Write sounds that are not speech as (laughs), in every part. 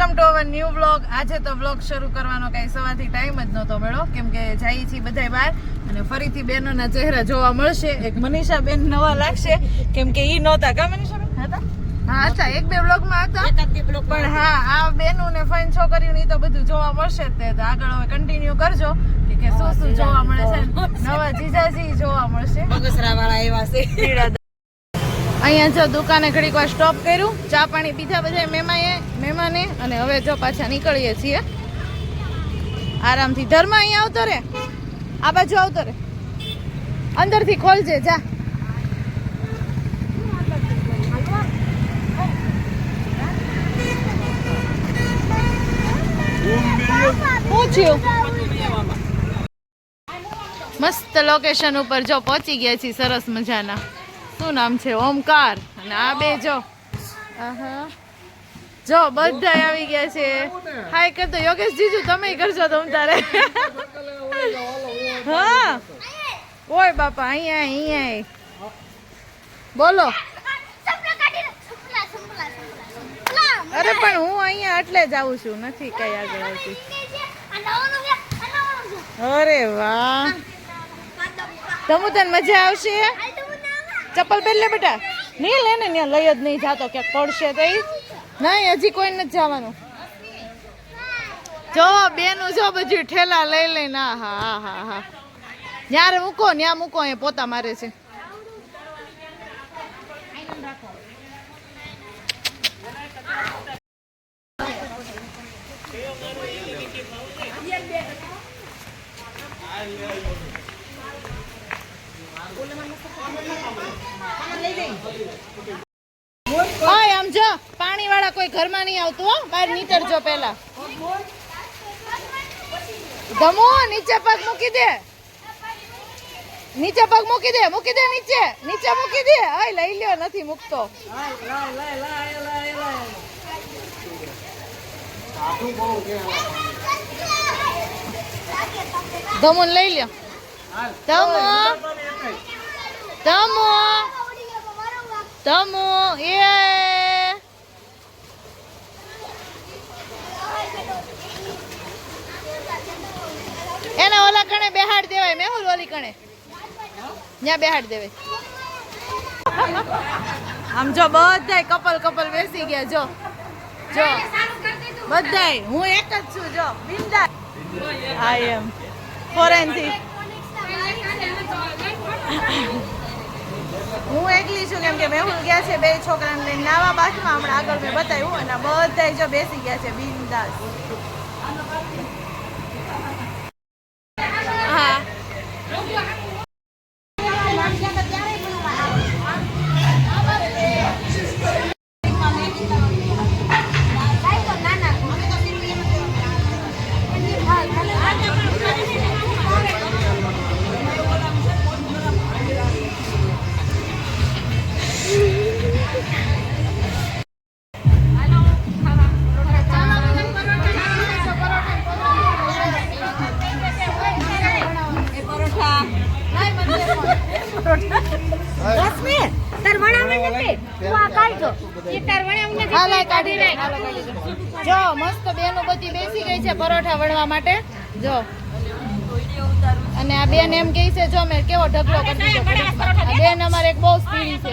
Welcome to our new vlog. આજે તો vlog શરૂ કરવાનો કઈ સવારથી ટાઈમ જ નહોતો મળ્યો. કેમ કે જઈએ છીએ બધા બહાર અને ફરીથી બહેનોના ચહેરા જોવા મળશે. એક મનીષા બેન નવા લાગશે. કેમ કે એ નહોતા કા મનીષા બેન હતા? હા હતા. એક બે વ્લોગમાં હતા. પણ હા આ બેનું ને ફાઇન છોકરીઓ ની તો બધું જોવા મળશે તે. આગળ હવે કન્ટિન્યુ કરજો. કે શું શું જોવા મળે છે. નવા જીજાજી જોવા મળશે. બગસરા વાળા એવા છે. અહીંયા જો દુકાને ઘડીક વાર સ્ટોપ કર્યું. ચા પાણી પીધા બધા મહેમાએ મહેમાને. અને હવે જો પાછા નીકળીએ છીએ. આરામથી ધર્મ અહીંયા આવતો રે આ બાજુ આવતો રે અંદરથી ખોલજે, જા. પૂછ્યું. મસ્ત લોકેશન ઉપર જો પહોંચી ગયા છીએ સરસ મજાના. શું નામ છે? ઓમકાર. અને આ બે જો. જો બધા આવી ગયા છે. હાય કરતો યોગેશ જીજુ તમે કરજો તમ તારે. (laughs) હા. ઓય બાપા અહીંયા અહીંયા બોલો. અરે પણ હું અહીંયા એટલે જ આવું છું. નથી કઈ આગળ આવતી. અરે વાહ. (laughs) તમુ તને મજા આવશે? ચપ્પલ પહેરલે બેટા. નહીં લે ને, ત્યાં લઈ જ નહીં જાતો, ક્યાંક પડશે તો નહીં, હજી કોઈ નથી જવાનું. જો, બેનું જો બધું ઠેલા લઈ લઈને, આ હા હા હા હા. જ્યારે મૂકો ત્યાં મૂકો, અહીંયા પોતા મારે છે. ઓય આમ જો પાણી વાળા કોઈ ઘરમાં નહીં આવતું, હો. બહાર નીતરજો પેલા ધમો, નીચે પગ મૂકી દે. નીચે પગ મૂકી દે મૂકી દે નીચે. નીચે મૂકી દે. હાય, લઈ લ્યો, નથી મૂકતો. ધમો લઈ લ્યો. ધમો. ધમો. ધમો Yeah! એના ઓલા કણે બેહાડ દેવાય મેહુલ ઓલી કણે? ત્યાં બેહાડ દેવાય. આમ જો બધાય કપલ કપલ બેસી ગયા, જો. જો. બધાય, હું એક જ છું, જો. બિંદા આઈ એમ. ફોરેન્સિક હું એકલી છું કેમ કે મેહુલ ગયા છે બે છોકરાને લઈને નાવા બાથમાં હમણાં આગળ મેં બતાવ્યું અને બધાય જો બેસી ગયા છે બિંદાસ. હા, કાઢી લે. જો મસ્ત બેનો બધી બેસી ગઈ છે પરોઠા વણવા માટે. જો. અને આ બેન એમ કહે છે જો મેં કેવો ઢગલો કરી દીધો બેન અમારે એક બહુ સ્પીડી છે.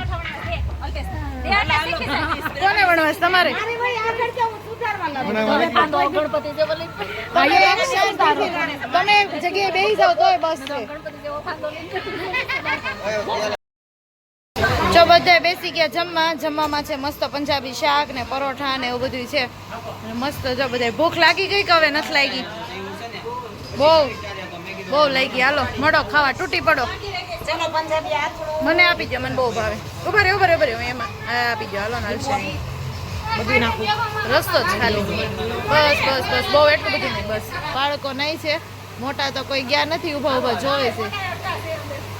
કોને વણવા છે તમારે. તમે જગ્યાએ બેસી જાઓ તોય બસ છે. જો બધા બેસી ગયા જમવા જમવામાં છે મસ્ત પંજાબી શાક ને પરોઠા ને એવું બધું છે. મસ્ત જો બધા ભૂખ લાગી ગઈ કે હવે નથી લાગી? બહુ બહુ લાગી. હાલો મળો ખાવા તૂટી પડો. મને આપી દો મને બહુ ભાવે. ઊભા રે ઊભા રે ઊભા રે એમાં આપી દો હાલો હાલશે બધું નાખું. રસ્તો જ ખાલી. બસ બસ બસ. બહુ એટલું બધું નહીં બસ. બાળકો નહીં છે. મોટા તો કોઈ ગયા નથી ઊભા ઊભા જોવે છે.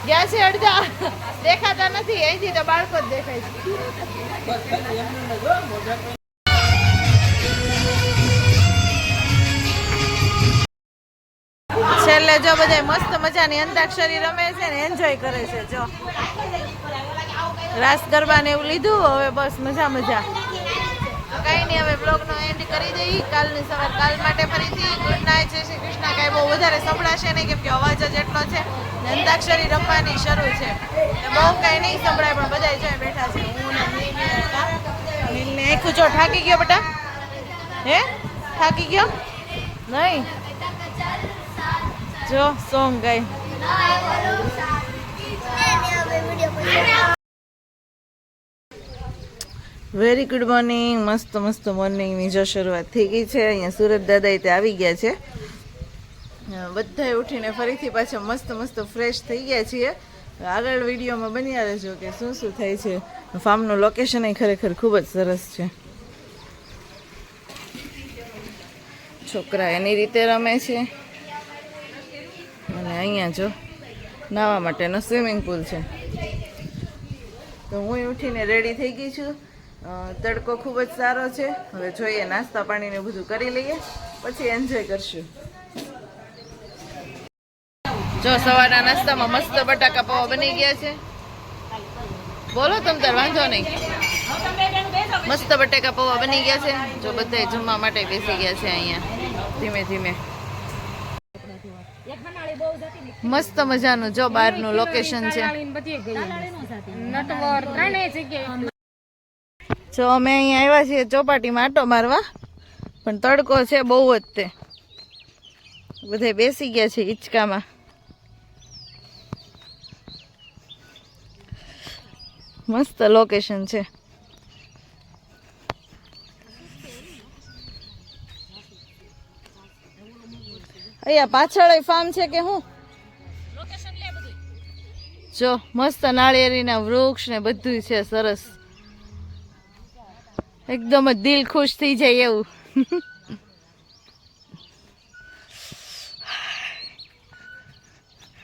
ગયા છે અડધા. દેખાતા નથી, અહીંથી તો બાળકો જ દેખાય છે. છેલ્લે જો બધા મસ્ત મજાની અંતાક્ષરી રમે છે ને એન્જોય કરે છે, જો. રાસ ગરબા ને એવું લીધું, હવે બસ મજા મજા. કઈ નહીં, હવે બ્લોગ નો એન્ડ કરી દઈએ કાલની સવાર કાલ માટે ફરીથી ગુડ નાઇટ જય શ્રી કૃષ્ણ. કાંઈ બહુ વધારે સંભળાશે નહીં, કેમ કે અવાજ જ એટલો છે. અંતાક્ષરી રમવાની શરૂ છે. બહુ કાંઈ નહીં સંભળાય, પણ બધા જોઈ બેઠા છે. હું ને. નીલને આખું જો, થાકી ગયો બેટા? હે? થાકી ગયો? નહીં? જો સોંગ ગાય. વેરી ગુડ મોર્નિંગ મસ્ત મસ્ત મોર્નિંગની જો શરૂઆત થઈ ગઈ છે. અહીંયા સુરત દાદા તે આવી ગયા છે. બધાએ ઉઠીને ફરીથી પાછા મસ્ત મસ્ત ફ્રેશ થઈ ગયા છીએ. આગળ વિડીયોમાં બની રહેજો કે શું શું થાય છે. ફાર્મનું લોકેશન એ ખરેખર ખૂબ જ સરસ છે. છોકરા એની રીતે રમે છે. અને અહીંયા જો નાહવા માટેનો સ્વિમિંગ પુલ છે. તો હું ઉઠીને રેડી થઈ ગઈ છું. તડકો ખૂબ જ સારો છે. હવે જોઈએ નાસ્તા પાણીને બધું કરી લઈએ, પછી એન્જોય કરશું. જો સવારના નાસ્તામાં મસ્ત બટાકા પૌવા બની ગયા છે. બોલો તમ તાર, વાંધો નહીં. મસ્ત બટાકા પૌવા બની ગયા છે. જો બધા જમવા માટે બેસી ગયા છે અહીંયા. ધીમે ધીમે. મસ્ત મજાનું જો બહારનું લોકેશન છે. જો અમે અહીંયા આવ્યા છીએ ચોપાટીમાં આટો મારવા પણ તડકો છે બહુ જ તે. બધે બેસી ગયા છે હિંચકામાં. મસ્ત લોકેશન છે. અહીંયા પાછળ ફાર્મ છે કે હું? જો મસ્ત નાળિયેરીના વૃક્ષ ને બધું છે સરસ. એકદમ જ દિલ ખુશ થઈ જાય એવું.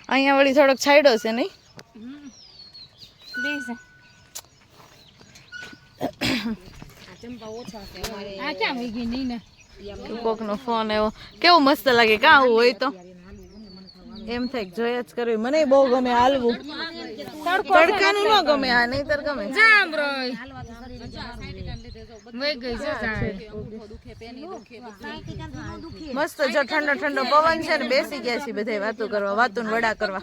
અહીંયા વળી થોડોક છાયડો છે નહીં? કોકનો ફોન એવો. કેવો મસ્ત લાગે કાં હોય તો? એમ થાય કે જોયા જ કરવી. મને બહુ ગમે હાલવું. તડકાનું ન ગમે આ નહીતર ગમે. જામ રોય. મસ્ત જો ઠંડો ઠંડો પવન છે ને બેસી ગયા છે બધા વાતો કરવા વાતો વડા કરવા.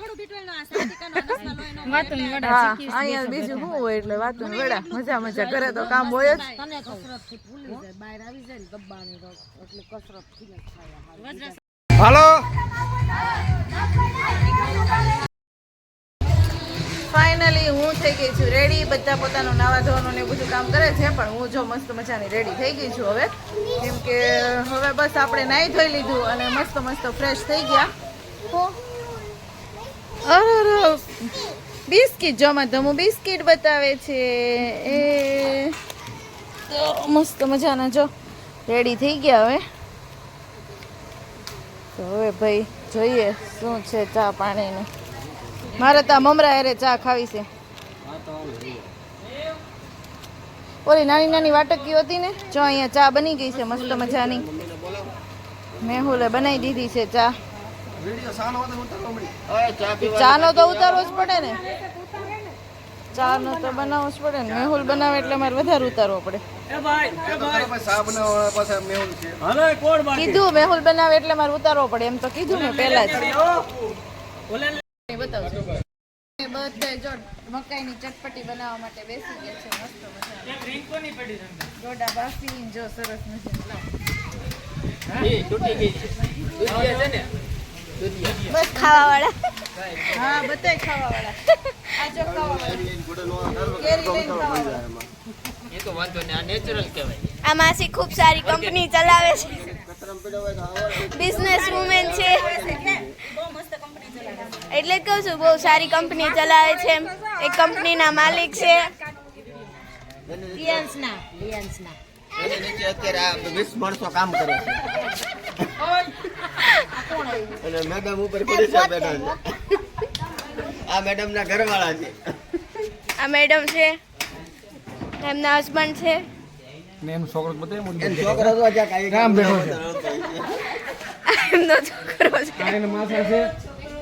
વાતું ની વડા હા અહીંયા બીજું શું હોય એટલે વાતો વડા મજા મજા કરે તો કામ હોય જ. હાલો? ગઈ છું રેડી બધા પોતાનું નાવા ધોવાનું ને બધું કામ કરે છે પણ હું જો મસ્ત મજાની રેડી થઈ ગઈ છું હવે. કેમ કે હવે બસ આપણે નાહી ધોઈ લીધું અને મસ્ત મસ્ત ફ્રેશ થઈ ગયા. અરે બિસ્કિટ જો માં ધમુ બિસ્કિટ બતાવે છે. એ. તો મસ્ત મજાના જો. રેડી થઈ ગયા હવે. તો હવે ભાઈ જોઈએ શું છે ચા પાણીનું. મારે તો મમરા અરે ચા ખાવી છે. ઓલી નાની નાની વાટકી હતી ને જો અહીંયા ચા બની ગઈ છે મસ્ત મજાની. મેહુલે બનાવી દીધી છે ચા. ચા નો તો ઉતારવો જ પડે ને. ચા નો તો બનાવવો જ પડે ને. મેહુલ બનાવે એટલે મારે વધારે ઉતારવો પડે. કીધું મેહુલ બનાવે એટલે મારે ઉતારવો પડે. એમ તો કીધું ને પહેલા જ. બધે જો મકાઈની ચટપટી બનાવવા માટે બેસી ગયા છે મસ્ત મજા ગોડા બાફી જો સરસ મજા બસ ખાવા વાળા હા બધાય ખાવા વાળા આ જો ખાવા વાળા કેરી લઈને ખાવા વાળા આ માસી ખૂબ સારી કંપની ચલાવે છે. બિઝનેસ વુમેન છે. એટલે કહું છું બહુ સારી કંપની ચલાવે છે. એ કંપનીના માલિક છે. લિયન્સના લિયન્સના. નીચે અત્યારે આ વીસ માણસો કામ કરે છે. અને મેડમ ઉપર પોલીસ બેઠા છે. આ મેડમ ના ઘરવાળા છે. આ મેડમ છે. એમના હસબન્ડ છે. એમ છોકરો તો જ્યાં કામ બેઠો છે. એમનો છોકરો છે.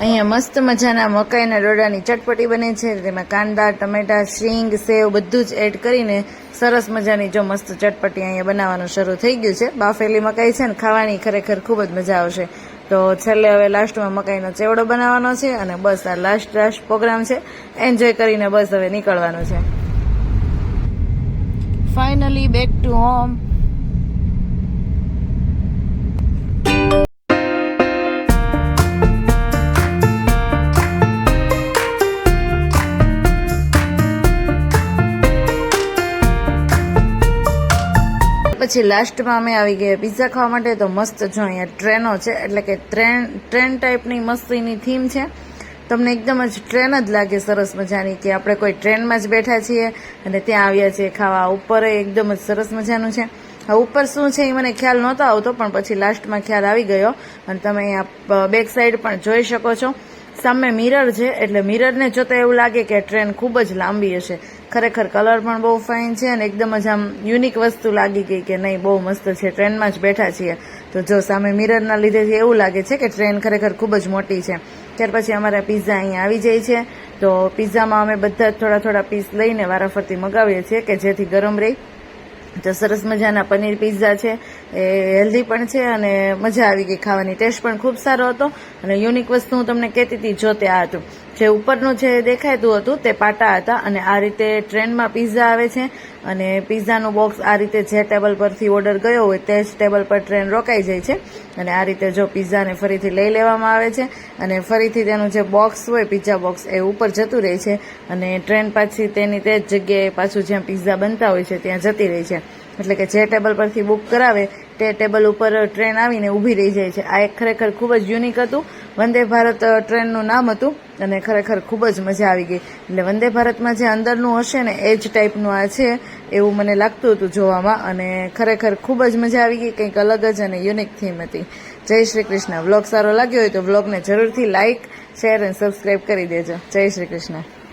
અહીંયા મસ્ત મજાના મકાઈના ડોડાની ચટપટી બને છે, તેમાં કાંદા, ટમેટા, શીંગ, સેવ બધું જ એડ કરીને સરસ મજાની જો મસ્ત ચટપટી અહીંયા બનાવવાનું શરૂ થઈ ગયું છે. બાફેલી મકાઈ છે ને ખાવાની ખરેખર ખૂબ જ મજા આવશે. તો છેલ્લે હવે લાસ્ટમાં મકાઈનો ચેવડો બનાવવાનો છે અને બસ આ લાસ્ટ લાસ્ટ પ્રોગ્રામ છે. એન્જોય કરીને બસ હવે નીકળવાનું છે. ફાઇનલી બેક ટુ હોમ પછી લાસ્ટમાં અમે આવી ગયા પીઝા ખાવા માટે, તો મસ્ત જો અહીંયા ટ્રેનો છે, એટલે કે ટ્રેન ટ્રેન ટાઈપની મસ્તીની થીમ છે. તમને એકદમ જ ટ્રેન જ લાગે સરસ મજાની કે આપણે કોઈ ટ્રેનમાં જ બેઠા છીએ અને ત્યાં આવ્યા છીએ ખાવા. ઉપર એકદમ જ સરસ મજાનું છે. આ ઉપર શું છે એ મને ખ્યાલ નહોતો આવતો, પણ પછી લાસ્ટમાં ખ્યાલ આવી ગયો. અને તમે અહીંયા બેક સાઈડ પણ જોઈ શકો છો. સામે મિરર છે, એટલે મિરરને જોતા એવું લાગે કે ટ્રેન ખૂબ જ લાંબી હશે. ખરેખર કલર પણ બહુ ફાઇન છે અને એકદમ જ આમ યુનિક વસ્તુ લાગી ગઈ કે નહીં, બહુ મસ્ત છે. ટ્રેનમાં જ બેઠા છીએ. તો જો સામે મિરરના લીધેથી એવું લાગે છે કે ટ્રેન ખરેખર ખૂબ જ મોટી છે. ત્યાર પછી અમારા પિઝા અહીંયા આવી જાય છે. તો પિઝામાં અમે બધા જ થોડા થોડા પીસ લઈને વારાફરતી મગાવીએ છીએ કે જેથી ગરમ રહી. તો સરસ મજાના પનીર પિઝા છે. એ હેલ્ધી પણ છે અને મજા આવી ગઈ ખાવાની. ટેસ્ટ પણ ખૂબ સારો હતો અને યુનિક વસ્તુ હું તમને કહેતી હતી જો તે આ હતું. જે ઉપરનું જે દેખાતું હતું તે પાટા હતા અને આ રીતે ટ્રેનમાં પિઝા આવે છે અને પિઝાનું બોક્સ આ રીતે જે ટેબલ પરથી ઓર્ડર ગયો હોય તે જ ટેબલ પર ટ્રેન રોકાઈ જાય છે અને આ રીતે જો પિઝાને ફરીથી લઈ લેવામાં આવે છે અને ફરીથી તેનું જે બોક્સ હોય પિઝા બોક્સ એ ઉપર જતું રહે છે અને ટ્રેન પાછી તેની તે જ જગ્યાએ પાછું જ્યાં પિઝા બનતા હોય છે ત્યાં જતી રહી છે. એટલે કે જે ટેબલ પરથી બુક કરાવે તે ટેબલ ઉપર ટ્રેન આવીને ઊભી રહી જાય છે. આ એક ખરેખર ખૂબ જ યુનિક હતું. વંદે ભારત ટ્રેનનું નામ હતું અને ખરેખર ખૂબ જ મજા આવી ગઈ. એટલે વંદે ભારતમાં જે અંદરનું હશે ને, એ જ ટાઈપનું આ છે એવું મને લાગતું હતું જોવામાં અને ખરેખર ખૂબ જ મજા આવી ગઈ. કંઈક અલગ જ અને યુનિક થીમ હતી. જય શ્રી કૃષ્ણ. વ્લોગ સારો લાગ્યો હોય તો વ્લોગને જરૂરથી લાઇક શેર અને સબસ્ક્રાઈબ કરી દેજો. જય શ્રી કૃષ્ણ.